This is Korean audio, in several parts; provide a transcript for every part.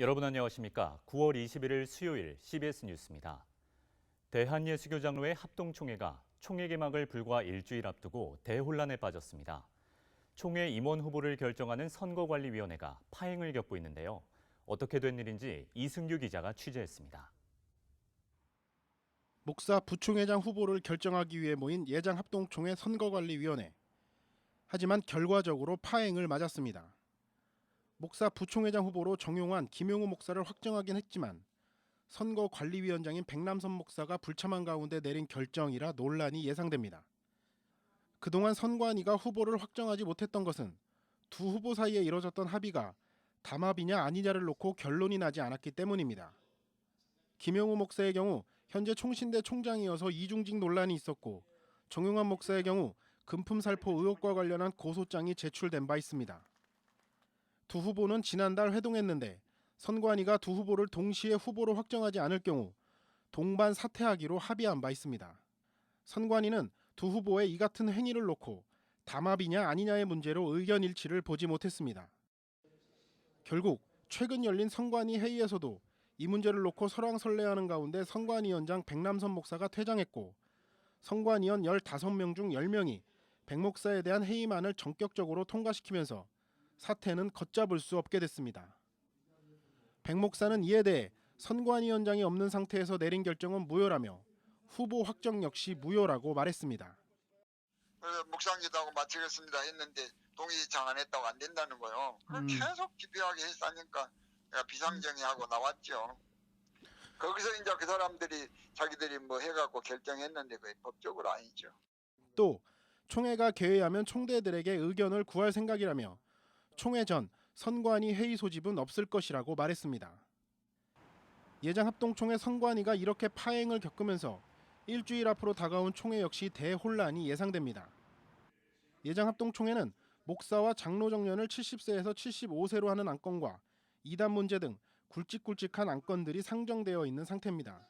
여러분 안녕하십니까? 9월 21일 수요일 CBS 뉴스입니다. 대한예수교장로회 합동총회가 총회 개막을 불과 일주일 앞두고 대혼란에 빠졌습니다. 총회 임원 후보를 결정하는 선거관리위원회가 파행을 겪고 있는데요. 어떻게 된 일인지 이승규 기자가 취재했습니다. 목사 부총회장 후보를 결정하기 위해 모인 예장 합동총회 선거관리위원회. 하지만 결과적으로 파행을 맞았습니다. 목사 부총회장 후보로 정용환, 김용우 목사를 확정하긴 했지만 선거관리위원장인 백남선 목사가 불참한 가운데 내린 결정이라 논란이 예상됩니다. 그동안 선관위가 후보를 확정하지 못했던 것은 두 후보 사이에 이뤄졌던 합의가 담합이냐 아니냐를 놓고 결론이 나지 않았기 때문입니다. 김용우 목사의 경우 현재 총신대 총장이어서 이중직 논란이 있었고 정용환 목사의 경우 금품 살포 의혹과 관련한 고소장이 제출된 바 있습니다. 두 후보는 지난달 회동했는데 선관위가 두 후보를 동시에 후보로 확정하지 않을 경우 동반 사퇴하기로 합의한 바 있습니다. 선관위는 두 후보의 이 같은 행위를 놓고 담합이냐 아니냐의 문제로 의견 일치를 보지 못했습니다. 결국 최근 열린 선관위 회의에서도 이 문제를 놓고 설왕설래하는 가운데 선관위원장 백남선 목사가 퇴장했고 선관위원 15명 중 10명이 백 목사에 대한 회의만을 전격적으로 통과시키면서 사태는 걷잡을 수 없게 됐습니다. 백 목사는 이에 대해 선관위원장이 없는 상태에서 내린 결정은 무효라며 후보 확정 역시 무효라고 말했습니다. 그래서 묵상기도하고 마치겠습니다 했는데 동의 장안 했다고 안 된다는 거요. 음. 계속 기피하게 했으니까 내가 비상정의하고 나왔죠. 거기서 이제 그 사람들이 자기들이 뭐 해갖고 결정했는데 그게 법적으로 아니죠. 또 총회가 개회하면 총대들에게 의견을 구할 생각이라며 총회 전 선관위 회의 소집은 없을 것이라고 말했습니다. 예장합동총회 선관위가 이렇게 파행을 겪으면서 일주일 앞으로 다가온 총회 역시 대혼란이 예상됩니다. 예장합동총회는 목사와 장로 정년을 70세에서 75세로 하는 안건과 이단 문제 등 굵직굵직한 안건들이 상정되어 있는 상태입니다.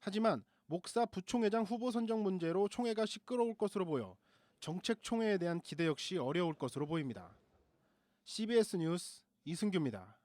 하지만 목사 부총회장 후보 선정 문제로 총회가 시끄러울 것으로 보여 정책 총회에 대한 기대 역시 어려울 것으로 보입니다. CBS 뉴스 이승규입니다.